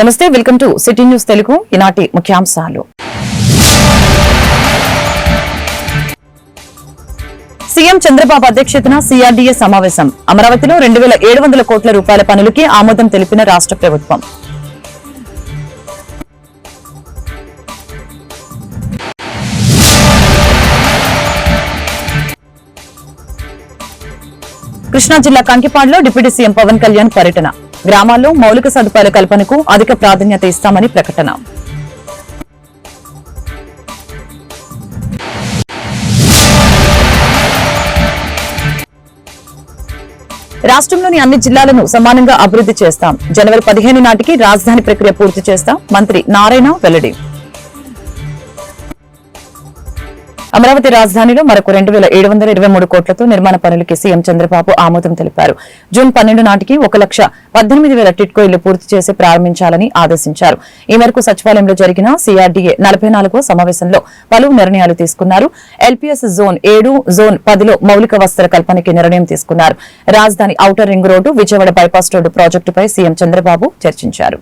Namaste welcome to City News Telugu. ఈనాటి ముఖ్యాంశాలు. CM Chandrababu అధ్యక్షతన సిఆర్డీఏ సమావేశం. అమరావతిలో రెండు వేల ఏడు వందల కోట్ల రూపాయల పనులకి ఆమోదం తెలిపిన రాష్ట్ర ప్రభుత్వం. కృష్ణా జిల్లా కంకిపాడులో డిప్యూటీ సీఎం పవన్ కళ్యాణ్ పర్యటన. గ్రామాల్లో మౌలిక సదుపాయాల కల్పనకు అధిక ప్రాధాన్యత ఇస్తామని ప్రకటన. రాష్ట్రంలోని అన్ని జిల్లాలను సమానంగా అభివృద్ధి చేస్తాం. జనవరి పదిహేను నాటికి రాజధాని ప్రక్రియ పూర్తి చేస్తాం. మంత్రి నారాయణ వెల్లడి. అమరావతి రాజధానిలో మరొక రెండు వేల ఏడు వందల ఇరవై మూడు కోట్లతో నిర్మాణ పనులకి సీఎం చంద్రబాబు ఆమోదం తెలిపారు. జూన్ పన్నెండు నాటికి ఒక లక్ష పద్దెనిమిది వేల టిట్కో ఇళ్ళు పూర్తి చేసి ప్రారంభించాలని ఆదేశించారు. ఈ మేరకు సచివాలయంలో జరిగిన సీఆర్డీఏ నలభై నాలుగో సమావేశంలో పలు నిర్ణయాలు తీసుకున్నారు. ఎల్పీఎస్ జోన్ ఏడు జోన్ పదిలో మౌలిక వసతుల కల్పనకి నిర్ణయం తీసుకున్నారు. రాజధాని outer ring road Vijayawada bypass road ప్రాజెక్టుపై సీఎం చంద్రబాబు చర్చించారు.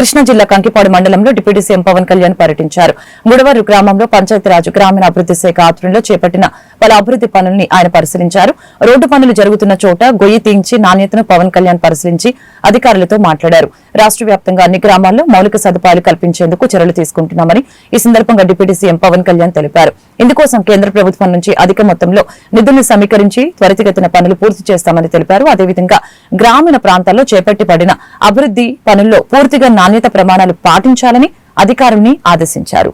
కృష్ణా జిల్లా కంకిపాడు మండలంలో డిప్యూటీ సీఎం పవన్ కళ్యాణ్ పర్యటించారు. గుడవరు గ్రామంలో పంచాయతీరాజ్ గ్రామీణ అభివృద్ది శాఖ ఆధ్వర్యంలో చేపట్టిన పలు అభివృద్ది పనుల్ని ఆయన పరిశీలించారు. రోడ్డు పనులు జరుగుతున్న చోట గొయ్యి తీయించి నాణ్యతను పవన్ కళ్యాణ్ పరిశీలించి అధికారులతో మాట్లాడారు. రాష్ట్ర వ్యాప్తంగా అన్ని గ్రామాల్లో మౌలిక సదుపాయాలు కల్పించేందుకు చర్యలు తీసుకుంటున్నామని ఈ సందర్భంగా డిప్యూటీ సీఎం పవన్ కళ్యాణ్ తెలిపారు. ఇందుకోసం కేంద్ర ప్రభుత్వం నుంచి అధిక మొత్తంలో నిధులను సమీకరించి త్వరితగతిన పనులు పూర్తి చేస్తామని తెలిపారు. అదేవిధంగా గ్రామీణ ప్రాంతాల్లో చేపట్టిపడిన అభివృద్ది పనుల్లో పూర్తిగా నాణ్యత ప్రమాణాలు పాటించాలని అధికారుల్ని ఆదేశించారు.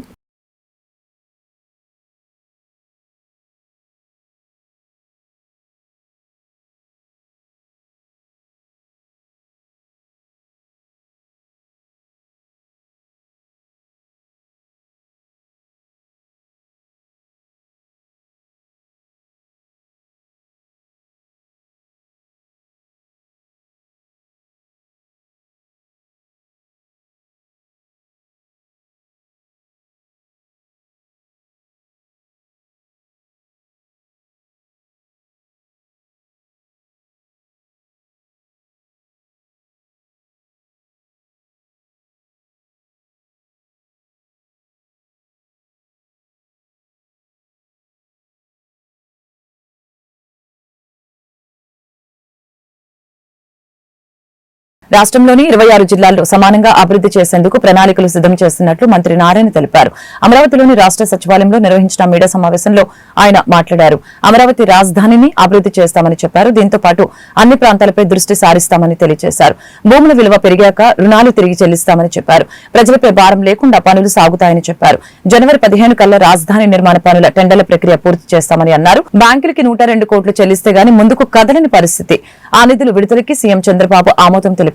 రాష్ట్రంలోని ఇరవై ఆరు జిల్లాల్లో సమానంగా అభివృద్ది చేసేందుకు ప్రణాళికలు సిద్దం చేస్తున్నట్లు మంత్రి నారాయణ తెలిపారు. అమరావతిలోని రాష్ట్ర సచివాలయంలో నిర్వహించిన మీడియా సమావేశంలో ఆయన మాట్లాడారు. అమరావతి రాజధానిని అభివృద్ది చేస్తామని చెప్పారు. దీంతో పాటు అన్ని ప్రాంతాలపై దృష్టి సారిస్తామని తెలియజేశారు. భూముల విలువ పెరిగాక రుణాలు తిరిగి చెల్లిస్తామని చెప్పారు. ప్రజలపై భారం లేకుండా పనులు సాగుతాయని చెప్పారు. జనవరి పదిహేను కల్లా రాజధాని నిర్మాణ పనుల టెండర్ల ప్రక్రియ పూర్తి చేస్తామని అన్నారు. బ్యాంకులకి నూట రెండు కోట్లు చెల్లిస్తే గాని ముందుకు కదలని పరిస్థితి. ఆ నిధులు విడుదలకి సీఎం చంద్రబాబు ఆమోదం తెలిపారు.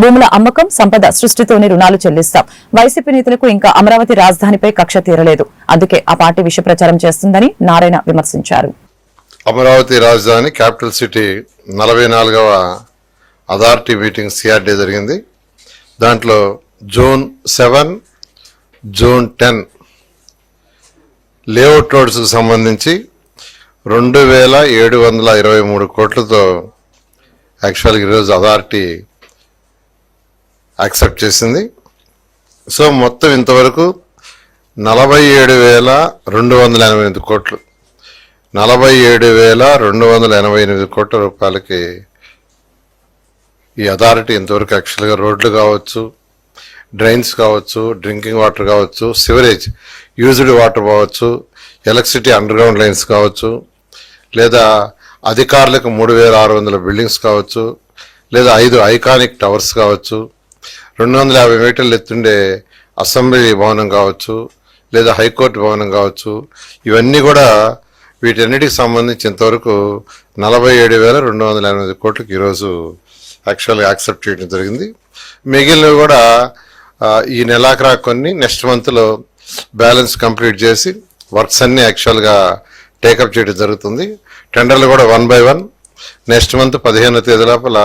భూముల అమ్మకం సంపద సృష్టితోనే రుణాలు చెల్లిస్తాం. వైసీపీ నేతలకు ఇంకా అమరావతి రాజధానిపై కక్ష తీరలేదు. అందుకే ఆ పార్టీ విష ప్రచారం చేస్తుందని నారాయణ విమర్శించారు. అమరావతి రాజధాని క్యాపిటల్ సిటీ నలభై నాలుగవ అథారిటీ మీటింగ్ సిఆర్డీ జరిగింది. దాంట్లో June seven June ten layout రోడ్స్కి సంబంధించి రెండు వేల ఏడు వందల ఇరవై మూడు కోట్లతో యాక్చువల్గా ఈరోజు అథారిటీ యాక్సెప్ట్ చేసింది. సో మొత్తం ఇంతవరకు నలభై ఏడు వేల రెండు వందల ఎనభై ఎనిమిది కోట్లు. నలభై ఏడు వేల రెండు వందల ఎనభై ఎనిమిది కోట్ల రూపాయలకి ఈ అథారిటీ ఇంతవరకు యాక్చువల్గా రోడ్లు కావచ్చు డ్రైన్స్ కావచ్చు డ్రింకింగ్ వాటర్ కావచ్చు సివరేజ్ యూజ్డ్ వాటర్ కావచ్చు ఎలక్ట్రిసిటీ అండర్ గ్రౌండ్ లైన్స్ కావచ్చు లేదా అధికారులకు మూడు వేల ఆరు వందల బిల్డింగ్స్ కావచ్చు లేదా ఐదు ఐకానిక్ టవర్స్ కావచ్చు రెండు వందల యాభై మీటర్లు ఎత్తుండే అసెంబ్లీ భవనం కావచ్చు లేదా హైకోర్టు భవనం కావచ్చు ఇవన్నీ కూడా వీటన్నిటికి సంబంధించి ఇంతవరకు నలభై ఏడు వేల రెండు వందల ఎనిమిది కోట్లకు ఈరోజు యాక్చువల్గా యాక్సెప్ట్ చేయడం జరిగింది. మిగిలినవి కూడా ఈ నెలాఖరా కొన్ని నెక్స్ట్ మంత్లో బ్యాలెన్స్ కంప్లీట్ చేసి వర్క్స్ అన్ని యాక్చువల్గా టేకప్ చేయడం జరుగుతుంది. టెండర్లు కూడా one by one. Next month పదిహేనో తేదీ లోపల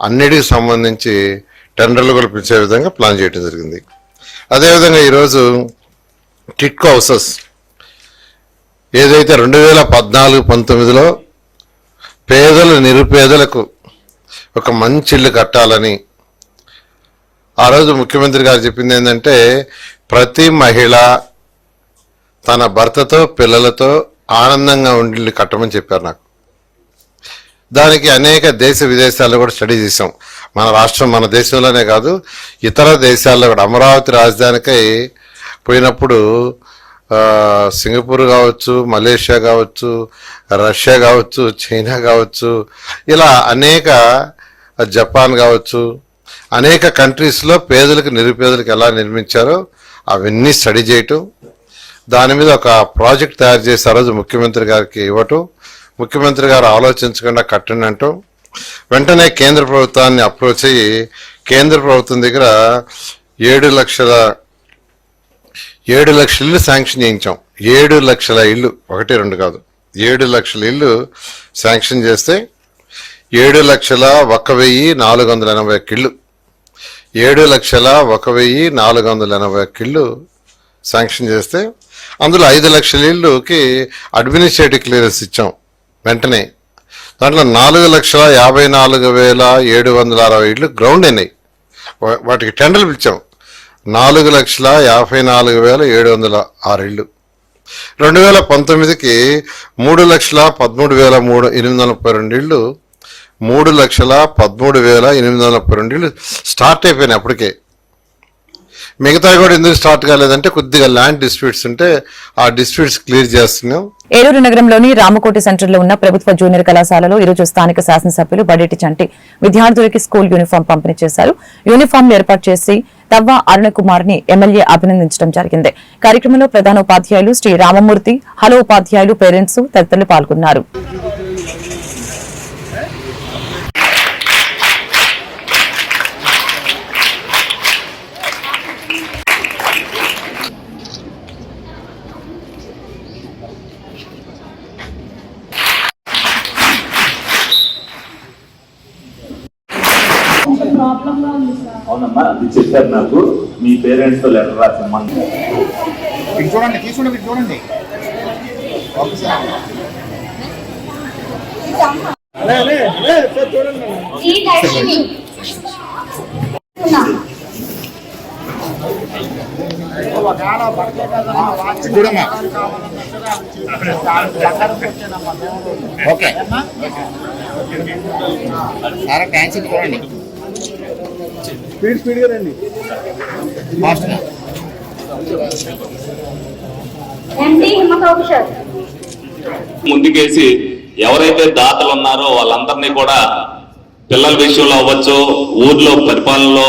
అన్నిటికి సంబంధించి టెండర్లు కూడా పిలిచే విధంగా ప్లాన్ చేయడం జరిగింది. అదేవిధంగా ఈరోజు టిట్కో హౌసెస్ ఏదైతే రెండు వేల పద్నాలుగు పంతొమ్మిదిలో పేదలు నిరుపేదలకు ఒక మంచి ఇల్లు కట్టాలని ఆ రోజు ముఖ్యమంత్రి గారు చెప్పింది ఏంటంటే ప్రతి మహిళ తన భర్తతో పిల్లలతో ఆనందంగా ఉండి కట్టమని చెప్పారు నాకు. దానికి అనేక దేశ విదేశాల్లో కూడా స్టడీ చేసాం మన రాష్ట్రం మన దేశంలోనే కాదు ఇతర దేశాల్లో కూడా. అమరావతి రాజధానికై పోయినప్పుడు సింగపూర్ కావచ్చు మలేషియా కావచ్చు రష్యా కావచ్చు చైనా కావచ్చు ఇలా అనేక జపాన్ కావచ్చు అనేక కంట్రీస్లో పేదలకు నిరుపేదలకు ఎలా నిర్మించారో అవన్నీ స్టడీ చేయటం దాని మీద ఒక ప్రాజెక్ట్ తయారు చేసి ఆ రోజు ముఖ్యమంత్రి గారికి ఇవ్వటం ముఖ్యమంత్రి గారు ఆలోచించకుండా కట్టండి వెంటనే కేంద్ర ప్రభుత్వాన్ని అప్రోచ్ అయ్యి కేంద్ర ప్రభుత్వం దగ్గర ఏడు లక్షల ఏడు లక్షల ఇల్లు శాంక్షన్ చేయించాం. ఏడు లక్షల ఇల్లు ఒకటి రెండు కాదు. ఏడు లక్షల ఇల్లు శాంక్షన్ చేస్తే ఏడు లక్షల ఒక వెయ్యి నాలుగు వందల ఎనభై ఒక్క ఏడు లక్షల ఒక వెయ్యి నాలుగు వందల ఎనభై ఒక్క శాంక్షన్ చేస్తే అందులో ఐదు లక్షల ఇల్లుకి అడ్మినిస్ట్రేటివ్ క్లియరెన్స్ ఇచ్చాం. వెంటనే. దాంట్లో నాలుగు లక్షల యాభై నాలుగు వేల ఏడు వందల అరవై ఇళ్ళు గ్రౌండ్ అయినాయి. వాటికి టెండర్లు పిలిచాం. నాలుగు లక్షల యాభై నాలుగు వేల ఏడు వందల ఆరు ఇళ్ళు. రెండు వేల పంతొమ్మిదికి మూడు లక్షల పదమూడు వేల మూడు ఎనిమిది వందల ముప్పై రెండు ఇళ్ళు మూడు లక్షల పదమూడు వేల ఎనిమిది వందల ముప్పై రెండు ఇళ్ళు స్టార్ట్ అయిపోయినాయి అప్పటికే. మిగతా కూడా ఎందుకు స్టార్ట్ కాలేదంటే కొద్దిగా ల్యాండ్ డిస్ప్యూట్స్ ఉంటే ఆ డిస్ప్యూట్స్ క్లియర్ చేస్తున్నాం. ఏలూరు నగరంలోని రామకోటి సెంటర్లో ఉన్న ప్రభుత్వ జూనియర్ కళాశాలలో ఈరోజు స్థానిక శాసనసభ్యులు బడేటి చంటి విద్యార్థులకి స్కూల్ యూనిఫామ్ పంపిణీ చేశారు. యూనిఫామ్లు ఏర్పాటు చేసి తవ్వ అరుణ కుమార్ని ఎమ్మెల్యే అభినందించడం జరిగింది. కార్యక్రమంలో ప్రధాన ఉపాధ్యాయులు శ్రీ రామమూర్తి హలో ఉపాధ్యాయులు పేరెంట్స్ తదితరులు పాల్గొన్నారు. అది చెప్పారు నాకు మీ పేరెంట్స్తో లెటర్ రాసిమ్మని చూడండి తీసుకుంటే ఇటు చూడండి. ఓకే సారా. థ్యాంక్స్ ఇటు చూడండి. స్పీడ్ స్పీడ్గా రండి. ముందుకేసి ఎవరైతే దాతలు ఉన్నారో వాళ్ళందరినీ కూడా పిల్లల విషయంలో అవ్వచ్చు ఊర్లో పరిపాలనలో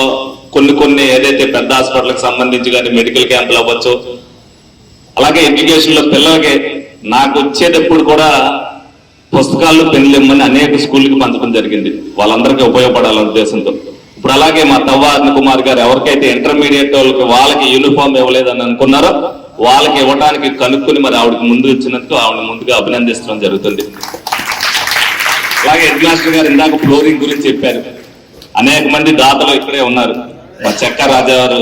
కొన్ని కొన్ని ఏదైతే పెద్ద హాస్పిటల్కి సంబంధించి కానీ మెడికల్ క్యాంపులు అవ్వచ్చు అలాగే ఎడ్యుకేషన్లో పిల్లలకి నాకు వచ్చేటప్పుడు కూడా పుస్తకాలు పెన్నులు ఇమ్మని అనేక స్కూళ్ళకి పంచడం జరిగింది. వాళ్ళందరికీ ఉపయోగపడాలనే ఉద్దేశంతో. ఇప్పుడు అలాగే మా తవ్వ కుమార్ గారు ఎవరికైతే ఇంటర్మీడియట్ వాళ్ళకి వాళ్ళకి యూనిఫామ్ ఇవ్వలేదని అనుకున్నారో వాళ్ళకి ఇవ్వడానికి కనుక్కుని మరి ఆవిడకి ముందు ఇచ్చినందుకు ఆవిడ ముందుగా అభినందించడం జరుగుతుంది. అలాగే హెడ్ మాస్టర్ గారు ఇందాక ఫ్లోరింగ్ గురించి చెప్పారు. అనేక మంది దాతలు ఇక్కడే ఉన్నారు. మా చెక్క రాజా గారు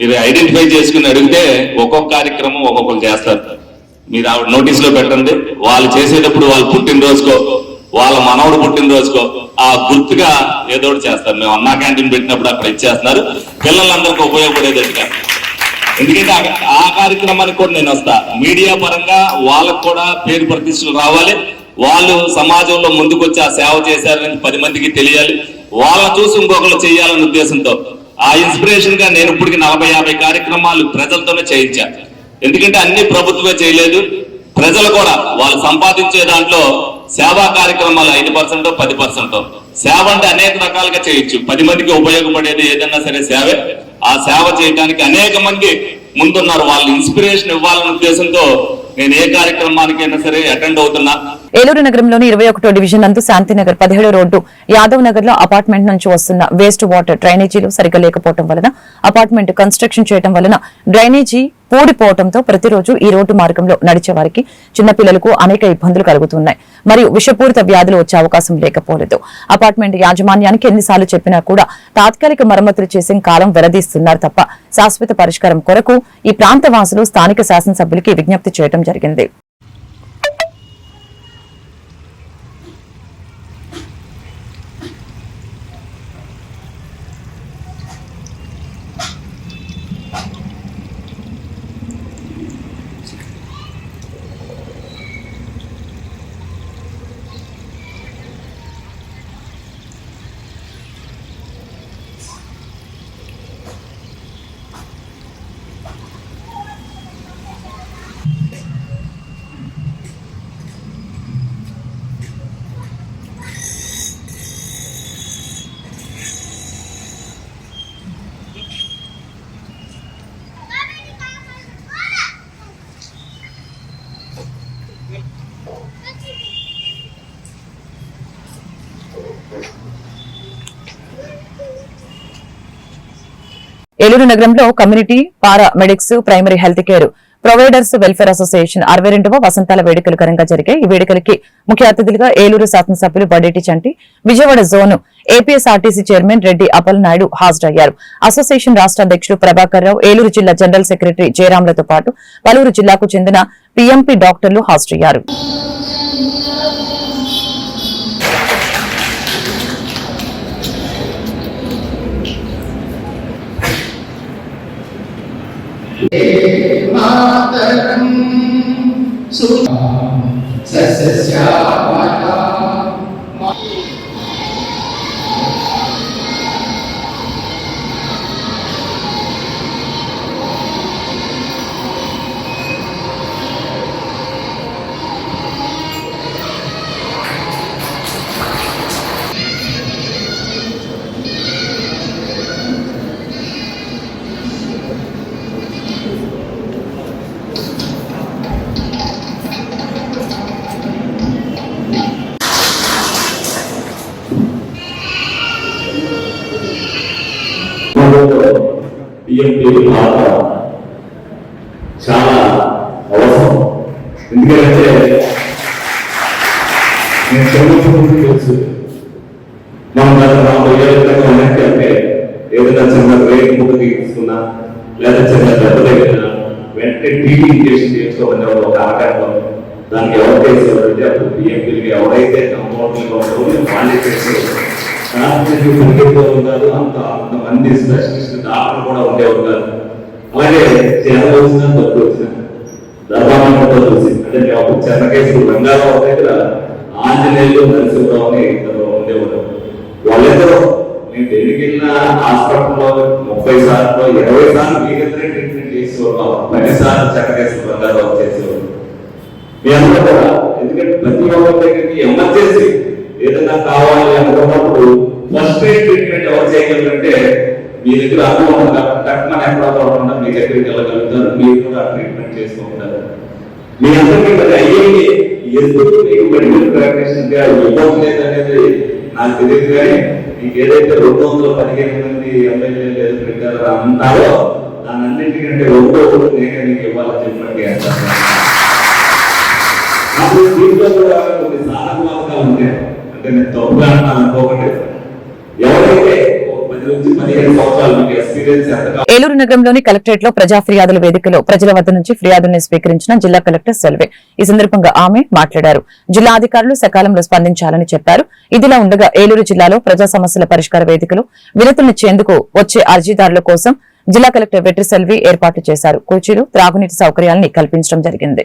మీరు ఐడెంటిఫై చేసుకుని అడిగితే ఒక్కొక్క కార్యక్రమం ఒక్కొక్కరు చేస్తారు. మీరు ఆవిడ నోటీస్లో పెట్టండి. వాళ్ళు చేసేటప్పుడు వాళ్ళు పుట్టినరోజుకో వాళ్ళ మనవడు పుట్టినరోజుకో ఆ గుర్తుగా ఏదో ఒకటి చేస్తారు. మేము అన్నా క్యాంటీన్ పెట్టినప్పుడు అక్కడ ఇచ్చేస్తున్నారు. పిల్లలందరికీ ఉపయోగపడేటట్టుగా ఎందుకంటే ఆ- ఆ కార్యక్రమానికి కూడా నేను వస్తా. మీడియా పరంగా వాళ్ళకు కూడా పేరు ప్రతిష్టలు రావాలి. వాళ్ళు సమాజంలో ముందుకు వచ్చి ఆ సేవ చేశారని పది మందికి తెలియాలి. వాళ్ళ చూసి ఇంకొకరు చేయాలనే ఉద్దేశంతో ఆ ఇన్స్పిరేషన్గా నేను ఇప్పటికి నలభై యాభై కార్యక్రమాలు ప్రజలతోనే చేయించాను ఎందుకంటే అన్ని ప్రభుత్వమే చేయలేదు. ప్రజలు కూడా వాళ్ళు సంపాదించే దాంట్లో సేవా కార్యక్రమాలు ఐదు పర్సెంట్ పది పర్సెంట్. సేవ అంటే అనేక రకాలుగా చేయొచ్చు. పది మందికి ఉపయోగపడేది ఏదైనా సరే సేవే. ఆ సేవ చేయడానికి అనేక మంది ముందున్నారు. వాళ్ళు ఇన్స్పిరేషన్ ఇవ్వాలనే ఉద్దేశంతో నేను ఏ కార్యక్రమానికైనా సరే అటెండ్ అవుతున్నా. ఏలూరు నగరంలోని ఇరవై ఒకటో డివిజన్ నందు శాంతినగర్ పదిహేడు రోడ్డు యాదవ్ నగర్లో అపార్ట్మెంట్ నుంచి వస్తున్న వేస్ట్ వాటర్ డ్రైనేజీలు సరిగ్గా లేకపోవడం వలన అపార్ట్మెంట్ కన్స్ట్రక్షన్ చేయడం వలన డ్రైనేజీ పూడిపోవడంతో ప్రతిరోజు ఈ రోడ్డు మార్గంలో నడిచే వారికి చిన్నపిల్లలకు అనేక ఇబ్బందులు కలుగుతున్నాయి. మరియు విషపూరిత వ్యాధులు వచ్చే అవకాశం లేకపోలేదు. అపార్ట్మెంట్ యాజమాన్యానికి ఎన్నిసార్లు చెప్పినా కూడా తాత్కాలిక మరమ్మతులు చేసే కాలం వెరదీస్తున్నారు తప్ప శాశ్వత పరిష్కారం కొరకు ఈ ప్రాంత వాసులు స్థానిక శాసనసభ్యులకి విజ్ఞప్తి చేయడం జరిగింది. ఏలూరు నగరంలో community paramedics primary health care providers welfare association అరవై రెండవ వసంతాల వేడుకలు ఘనంగా జరిగాయి. ఈ వేడుకలకి ముఖ్య అతిథులుగా ఏలూరు శాసనసభ్యులు Badeti Chanti Vijayawada zone APSRTC chairman Reddy అపల్ Naidu హాజరయ్యారు. అసోసియేషన్ రాష్ట్ర అధ్యక్షుడు ప్రభాకర్ రావు ఏలూరు జిల్లా జనరల్ సెక్రటరీ జయరాంలతో పాటు పలువురు జిల్లాకు చెందిన పీఎంపీ డాక్టర్లు హాజరయ్యారు. మాతరం. సుస్యాపా పిఎంపీ పాత్ర చాలా అవసరం. ఎందుకంటే నేను చదువుతున్నది తెలుసు. మనం గత నలభై ఏళ్ళ క్రితం వెనక్కి వెళ్తే ఏదైనా చిన్న రేట్ ముక్క తీసుకున్నా లేదా చిన్న దెబ్బ తగిలినా వెంటనే టీవీ ఇంజక్షన్ చేసుకోమని ఒక ఆటంకం దానికి ఎవరు చేసేవారంటే అప్పుడు పిఎంపీలకి ఎవరైతే కంపౌండర్గా ఉంటారో వాళ్ళే చేసేవారు. డాక్టర్లు పరిగెత్తుతూ ఉంటారు అంత అంతమంది స్పెషలిస్ట్ డాక్టర్ కూడా ఉండేవారు కాదు అలాగే చేత వచ్చిన తప్పు వచ్చిన ధర్మానంద చూసి అంటే మేము అప్పుడు చెన్నకేశ్వరు రంగారావు దగ్గర ఆంజనేయులు నరసింహరావు అని ఇద్దరు ఉండేవారు వాళ్ళిద్దరూ నేను దేనికి వెళ్ళినా హాస్పిటల్లో ముప్పై సార్లు ఇరవై సార్లు మీరిద్దరే ట్రీట్మెంట్ చేసేవారు పది సార్లు చెన్నకేశ్వర రంగారావు చేసేవాళ్ళు. మీ అందరూ కూడా ఎందుకంటే ప్రతి ఒక్కరి దగ్గరికి ఎమర్జెన్సీ ఏదైనా కావాలి అనుకున్నప్పుడు ఫస్ట్ ఎయిడ్ ట్రీట్మెంట్ ఎవరు చేయగలరంటే మీ దగ్గర అనుభవం ఉంది? కాబట్టి టక్మన్ ఎక్కడ కాకుండా మీ దగ్గరికి వెళ్ళగలుగుతారు. మీరు కూడా ట్రీట్మెంట్ చేస్తూ ఉంటారు. మీ అందరికీ మరి అయ్యేది ఎందుకు? మీకు మెడికల్ ప్రాక్టీషన్ ఇవ్వట్లేదు అనేది నాకు తెలియదు కానీ మీకు ఏదైతే రెండు వందల పదిహేను మంది ఎమ్మెల్యేలు ఏదో పెట్టారో అంటారో దాని అన్నింటికంటే రెండో ఒకటి నేనే మీకు ఇవ్వాలని చెప్పండి అంటారు. అప్పుడు దీంట్లో కూడా కొన్ని సాధకవాదకాలు ఉంటాయి. అంటే నేను తప్పుగా అనుకోకండి ఎవరైతే ఏలూరు నగరంలోని కలెక్టరేట్లో ప్రజా ఫిర్యాదుల వేదికలో ప్రజల వద్ద నుంచి ఫిర్యాదుల్ని స్వీకరించిన జిల్లా కలెక్టర్ సెల్వే. ఈ సందర్భంగా ఆమె మాట్లాడారు. జిల్లా అధికారులు సకాలంలో స్పందించాలని చెప్పారు. ఇదిలా ఉండగా ఏలూరు జిల్లాలో ప్రజా సమస్యల పరిష్కార వేదికలో వినతులనిచ్చేందుకు వచ్చే అర్జీదారుల కోసం జిల్లా కలెక్టర్ వెట్రి సెల్వి ఏర్పాటు చేశారు. కోచీలు త్రాగునీటి సౌకర్యాలని కల్పించడం జరిగింది.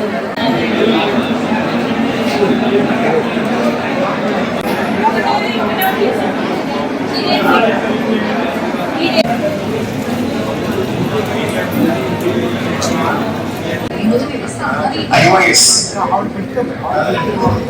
这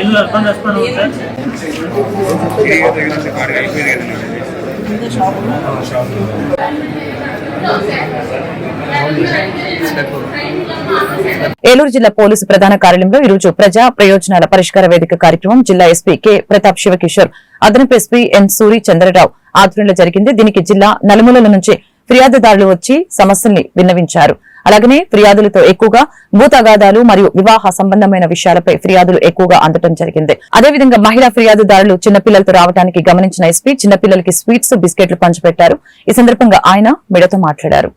ಎಲ್ಲ ಅರ್ಬನ್ ರೆಸ್ಪಾಂಡ್ ಹೋಗುತ್ತೆ ಶಾಪ್ ఏలూరు జిల్లా పోలీసు ప్రధాన కార్యాలయంలో ఈ రోజు ప్రజా ప్రయోజనాల పరిష్కార వేదిక కార్యక్రమం జిల్లా ఎస్పీ కె. ప్రతాప్ శివకిషోర్ అదనపు ఎస్పీ ఎన్. సూరి చంద్రరావు ఆధ్వర్యంలో జరిగింది. దీనికి జిల్లా నలుమూలల నుంచి ఫిర్యాదుదారులు వచ్చి సమస్యల్ని విన్నవించారు. అలాగనే ఫిర్యాదులతో ఎక్కువగా భూతగాదాలు మరియు వివాహ సంబంధమైన విషయాలపై ఫిర్యాదులు ఎక్కువగా అందటం జరిగింది. అదేవిధంగా మహిళా ఫిర్యాదుదారులు చిన్నపిల్లలతో రావడానికి గమనించిన ఎస్పీ చిన్నపిల్లలకి స్వీట్స్ బిస్కెట్లు పంచిపెట్టారు. ఈ సందర్భంగా ఆయన మీడియాతో మాట్లాడారు.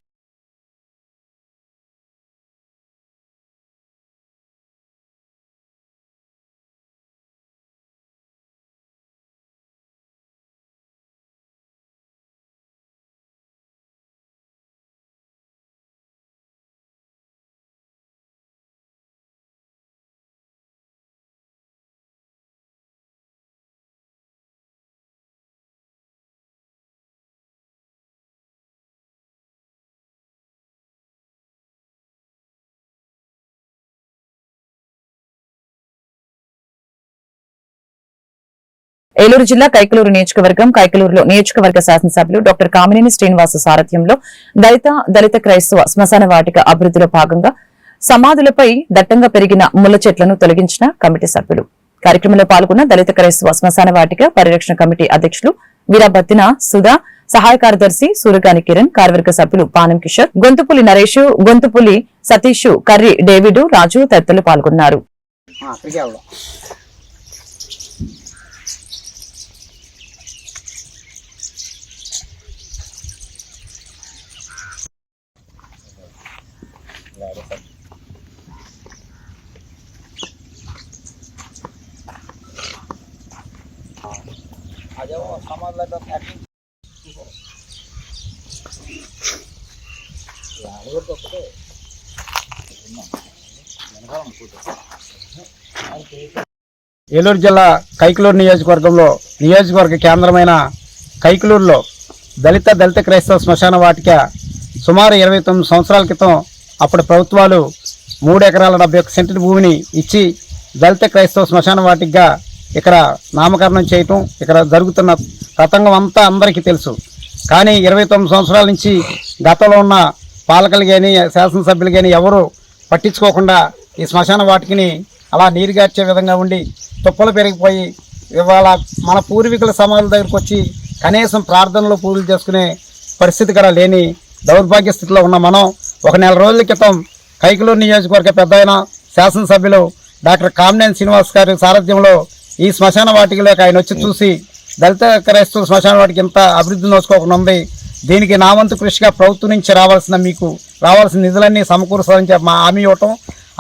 ఏలూరు జిల్లా కైకలూరు నియోజకవర్గం కైకలూరులో నియోజకవర్గ శాసనసభ్యులు డాక్టర్ కామినేని శ్రీనివాస సారథ్యంలో దళిత దళిత క్రైస్తవ శ్మశాన వాటిక అభివృద్ధిలో భాగంగా సమాధులపై దట్టంగా పెరిగిన ముళ్ళ చెట్లను తొలగించిన కమిటీ సభ్యులు. కార్యక్రమంలో పాల్గొన్న దళిత క్రైస్తవ శ్మశాన వాటిక పరిరక్షణ కమిటీ అధ్యక్షులు వీరాబత్తిన సుధా సహాయ కార్యదర్శి సూర్యకాని కిరణ్ కార్యవర్గ సభ్యులు పానం కిషోర్ గొంతుపులి నరేష్ గొంతుపులి సతీష్ కర్రి డేవిడ్ రాజు తదితరులు పాల్గొన్నారు. ఏలూరు జిల్లా కైకలూరు నియోజకవర్గంలో నియోజకవర్గ కేంద్రమైన కైకలూరులో దళిత దళిత క్రైస్తవ శ్మశాన వాటిక సుమారు ఇరవై తొమ్మిది సంవత్సరాల క్రితం అప్పటి ప్రభుత్వాలు మూడు ఎకరాల డెబ్బై ఒక్క సెంటు భూమిని ఇచ్చి దళిత క్రైస్తవ శ్మశాన వాటికగా ఇక్కడ నామకరణం చేయటం ఇక్కడ జరుగుతున్న తతంగం అంతా అందరికీ తెలుసు. కానీ ఇరవై తొమ్మిది సంవత్సరాల నుంచి గతంలో ఉన్న పాలకులు కానీ శాసనసభ్యులు కానీ ఎవరు పట్టించుకోకుండా ఈ శ్మశాన వాటికిని అలా నీరుగార్చే విధంగా ఉండి తుప్పలు పెరిగిపోయి ఇవాళ మన పూర్వీకుల సమాధుల దగ్గరకు వచ్చి కనీసం ప్రార్థనలో పూజలు చేసుకునే పరిస్థితి కూడా లేని దౌర్భాగ్య స్థితిలో ఉన్న మనం ఒక నెల రోజుల క్రితం కైకలూరు నియోజకవర్గ పెద్ద శాసనసభ్యులు డాక్టర్ కామినేని శ్రీనివాస్ గారి సారథ్యంలో ఈ శ్మశాన వాటికలోకి ఆయన వచ్చి చూసి దళిత క్రైస్తవ శ్మశాన వాటికి ఇంత అభివృద్ధి నోచుకోకుండా ఉంది. దీనికి నా వంతు కృషిగా ప్రభుత్వం నుంచి రావాల్సిన మీకు రావాల్సిన నిధులన్నీ సమకూరుస్తారని చెప్పి మా హామీ ఇవ్వటం.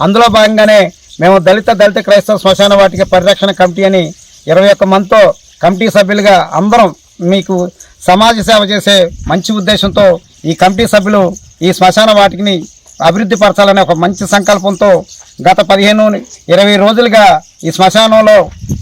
అందులో భాగంగానే మేము దళిత దళిత క్రైస్తవ శ్మశాన వాటిక పరిరక్షణ కమిటీ అని ఇరవై ఒక్క మందితో కమిటీ సభ్యులుగా అందరం మీకు సమాజ సేవ చేసే మంచి ఉద్దేశంతో ఈ కమిటీ సభ్యులు ఈ శ్మశాన వాటికిని అభివృద్ధి పరచాలనే ఒక మంచి సంకల్పంతో గత పదిహేను ఇరవై రోజులుగా ఈ శ్మశానంలో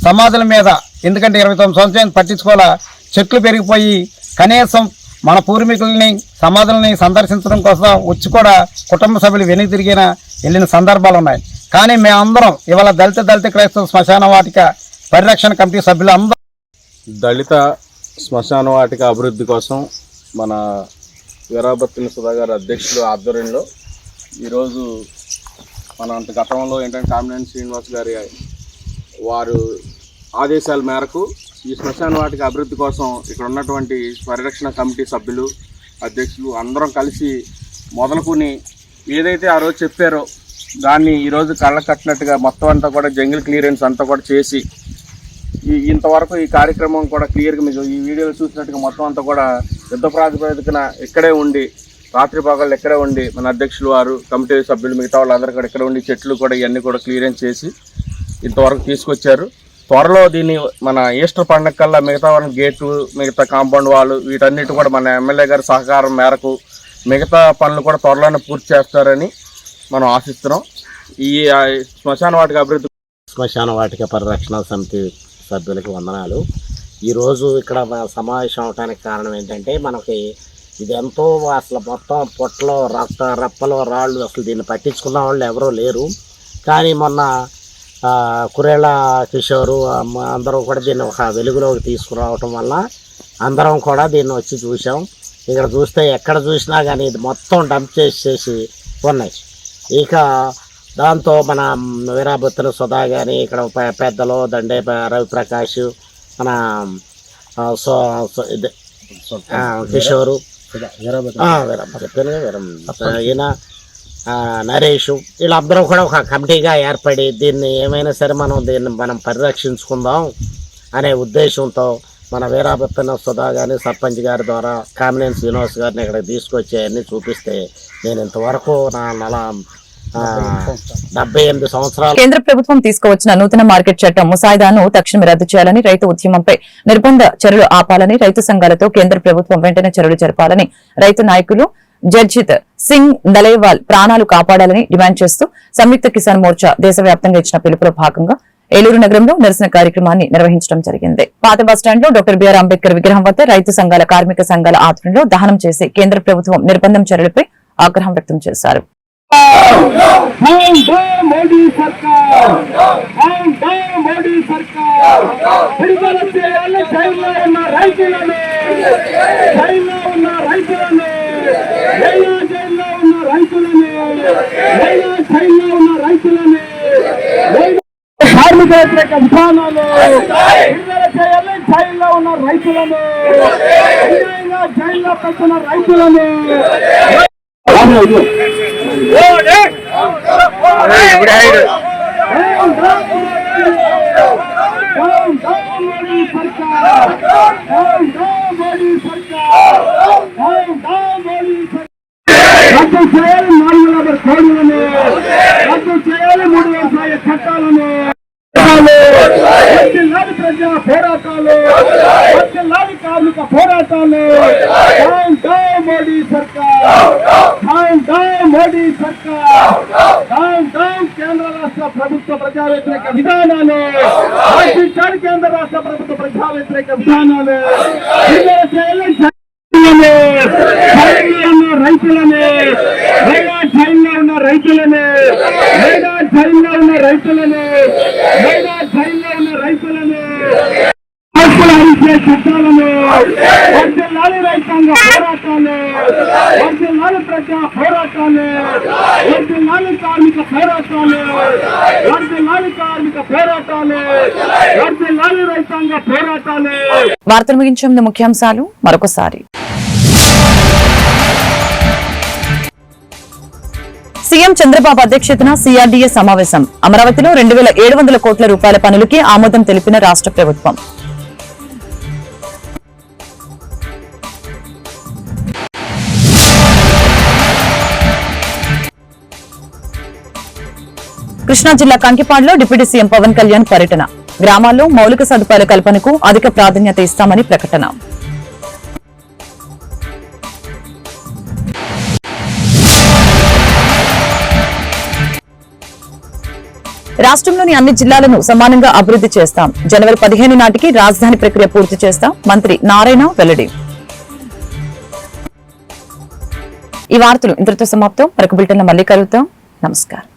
సమాధుల మీద ఎందుకంటే ఇరవై తొమ్మిది సంవత్సరాలు పట్టించుకోవాలా చెట్లు పెరిగిపోయి కనీసం మన పూర్వీకుల్ని సమాధుల్ని సందర్శించడం కోసం వచ్చి కూడా కుటుంబ సభ్యులు వెనుక తిరిగిన వెళ్ళిన సందర్భాలు ఉన్నాయి. కానీ మేమందరం ఇవాళ దళిత దళిత క్రైస్తవ శ్మశాన వాటిక పరిరక్షణ కమిటీ సభ్యులు అందరం దళిత శ్మశాన వాటిక అభివృద్ధి కోసం మన వీరాభత్తిన సుధాగారు అధ్యక్షుడు ఆధ్వర్యంలో ఈరోజు మన అంత గతంలో ఏంటంటే కామినేని శ్రీనివాస్ గారి వారు ఆదేశాల మేరకు ఈ శ్మశాన వాటికి అభివృద్ధి కోసం ఇక్కడ ఉన్నటువంటి పరిరక్షణ కమిటీ సభ్యులు అధ్యక్షులు అందరం కలిసి మొదలుకొని ఏదైతే ఆ రోజు చెప్పారో దాన్ని ఈరోజు కళ్ళ కట్టినట్టుగా మొత్తం అంతా కూడా జంగిల్ క్లియరెన్స్ అంతా కూడా చేసి ఈ ఇంతవరకు ఈ కార్యక్రమం కూడా క్లియర్గా మీకు ఈ వీడియోలో చూసినట్టుగా మొత్తం అంతా కూడా యుద్ధ ప్రాతిపదికన ఇక్కడే ఉండి రాత్రి భాగాలు ఎక్కడ ఉండి మన అధ్యక్షులు వారు కమిటీ సభ్యులు మిగతా వాళ్ళందరూ కూడా ఇక్కడ ఉండి చెట్లు కూడా ఇవన్నీ కూడా క్లియరెన్స్ చేసి ఇంతవరకు తీసుకొచ్చారు. త్వరలో దీన్ని మన ఈస్టర్ పండగ కల్లా మిగతా వాళ్ళని గేటు మిగతా కాంపౌండ్ వాళ్ళు వీటన్నిటి కూడా మన ఎమ్మెల్యే గారి సహకారం మేరకు మిగతా పనులు కూడా త్వరలోనే పూర్తి చేస్తారని మనం ఆశిస్తున్నాం. ఈ శ్మశాన వాటిక అభివృద్ధి శ్మశాన వాటిక పరిరక్షణ సమితి సభ్యులకి వందనాలు. ఈరోజు ఇక్కడ మన సమావేశం అవడానికి కారణం ఏంటంటే మనకి ఇది ఎంతో అసలు మొత్తం పొట్టలో రక్త రప్పలు రాళ్ళు అసలు దీన్ని పట్టించుకున్న వాళ్ళు ఎవరూ లేరు. కానీ మొన్న కురేళ కిషోరు అందరూ కూడా దీన్ని ఒక వెలుగులోకి తీసుకురావటం వల్ల అందరం కూడా దీన్ని వచ్చి చూసాం ఇక్కడ చూస్తే ఎక్కడ చూసినా కానీ ఇది మొత్తం డంప్ చేసేసి ఉన్నాయి. ఇక దాంతో మన వీరాభత్తుల సుధా కానీ ఇక్కడ పెద్దలు దండే రవిప్రకాష్ మన సో ఇది కిషోరు చెప్పాను. ఈయన నరేష్ వీళ్ళందరూ కూడా ఒక కమిటీగా ఏర్పడి దీన్ని ఏమైనా సరే మనం దీన్ని మనం పరిరక్షించుకుందాం అనే ఉద్దేశంతో మన వీరాభత్తన సుధా గారిని సర్పంచ్ గారి ద్వారా కామినేని శ్రీనివాస్ గారిని ఇక్కడ తీసుకొచ్చి అన్ని చూపిస్తే నేను ఇంతవరకు నా నెల డెబ్బై ఎనిమిది సంవత్సరాలు. కేంద్ర ప్రభుత్వం తీసుకువచ్చిన నూతన మార్కెట్ చట్టం ముసాయిదాను తక్షణమే రద్దు చేయాలని రైతు ఉద్యమంపై నిర్బంధ చర్యలు ఆపాలని రైతు సంఘాలతో కేంద్ర ప్రభుత్వం వెంటనే చర్యలు జరపాలని రైతు నాయకులు జడ్జిత్ సింగ్ దలేవాల్ ప్రాణాలు కాపాడాలని డిమాండ్ చేస్తూ సంయుక్త కిసాన్ మోర్చా దేశవ్యాప్తంగా ఇచ్చిన పిలుపులో భాగంగా ఏలూరు నగరంలో నిరసన కార్యక్రమాన్ని నిర్వహించడం జరిగింది. పాత బస్టాండ్లో డాక్టర్ బిఆర్ అంబేద్కర్ విగ్రహం వద్ద రైతు సంఘాల కార్మిక సంఘాల ఆధ్వర్యంలో దహనం చేసి కేంద్ర ప్రభుత్వం నిర్బంధం చర్యలపై ఆగ్రహం వ్యక్తం చేశారు. మోడీ సర్కార్! మోడీ సర్కార్! విడుదల చేయాలి జైల్లో ఉన్న రైతులను! జైల్లో ఉన్న రైతులను! జైల్లో జైల్లో ఉన్న రైతులను! జైల్లో జైల్లో ఉన్న రైతులను! కార్మిక వ్యతిరేక విధానాలు! విడుదల చేయాలి జైల్లో ఉన్న రైతులను! జైల్లో పెట్టిన రైతులను! రద్దు చేయాలి నాలుగు వందల కోడులను రద్దు చేయాలి మూడు వ్యవసాయ చట్టాలను వర్ధిల్లాలి ప్రజా పోరాటాలు వర్ధిల్లాలి కార్మిక పోరాటాలు డౌన్ డౌన్ మోడీ సర్కార్ డౌన్ డౌన్ మోడీ సర్కార్ డౌన్ డౌన్ కేంద్ర రాష్ట్ర ప్రభుత్వ ప్రజా వ్యతిరేక విధానాలు రక్షించాలి కేంద్ర రాష్ట్ర ప్రభుత్వ ప్రజా వ్యతిరేక విధానాలు విడుదల చేయాలి రైతులని మెగా జైల్లో ఉన్న రైతులని మెగా జైల్లో ఉన్న రైతులని మెగా జైల్లో ఉన్న రైతులని హక్కుల హరించే చట్టాలను వర్షాలు రైతాంగ పోరాటాలు వర్షాలు ప్రజా పోరాటాలు వర్షాలు కార్మిక పోరాటాలు వర్షాలు కార్మిక పోరాటాలు వర్షాలు రైతాంగ పోరాటాలు వార్తలు ముగించే ముందు ముఖ్యాంశాలు మరొకసారి. సీఎం చంద్రబాబు అధ్యక్షతన సీఆర్డీఏ సమావేశం. అమరావతిలో రెండు వేల ఏడు వందల కోట్ల రూపాయల పనులకి ఆమోదం తెలిపిన రాష్ట్ర ప్రభుత్వం. కృష్ణా జిల్లా కంకిపాడులో డిప్యూటీ సీఎం పవన్ కళ్యాణ్ పర్యటన. గ్రామాల్లో మౌలిక సదుపాయాల కల్పనకు అధిక ప్రాధాన్యత ఇస్తామని ప్రకటన. రాష్ట్రంలోని అన్ని జిల్లాలను సమానంగా అభివృద్ధి చేస్తాం. జనవరి పదిహేను నాటికి రాజధాని ప్రక్రియ పూర్తి చేస్తాం. మంత్రి నారాయణ వెల్లడి. ఈ వార్తలు ఇంతటితో సమాప్తం. మరొక బులెటిన్ మళ్ళీ కలుగుతాం నమస్కారం.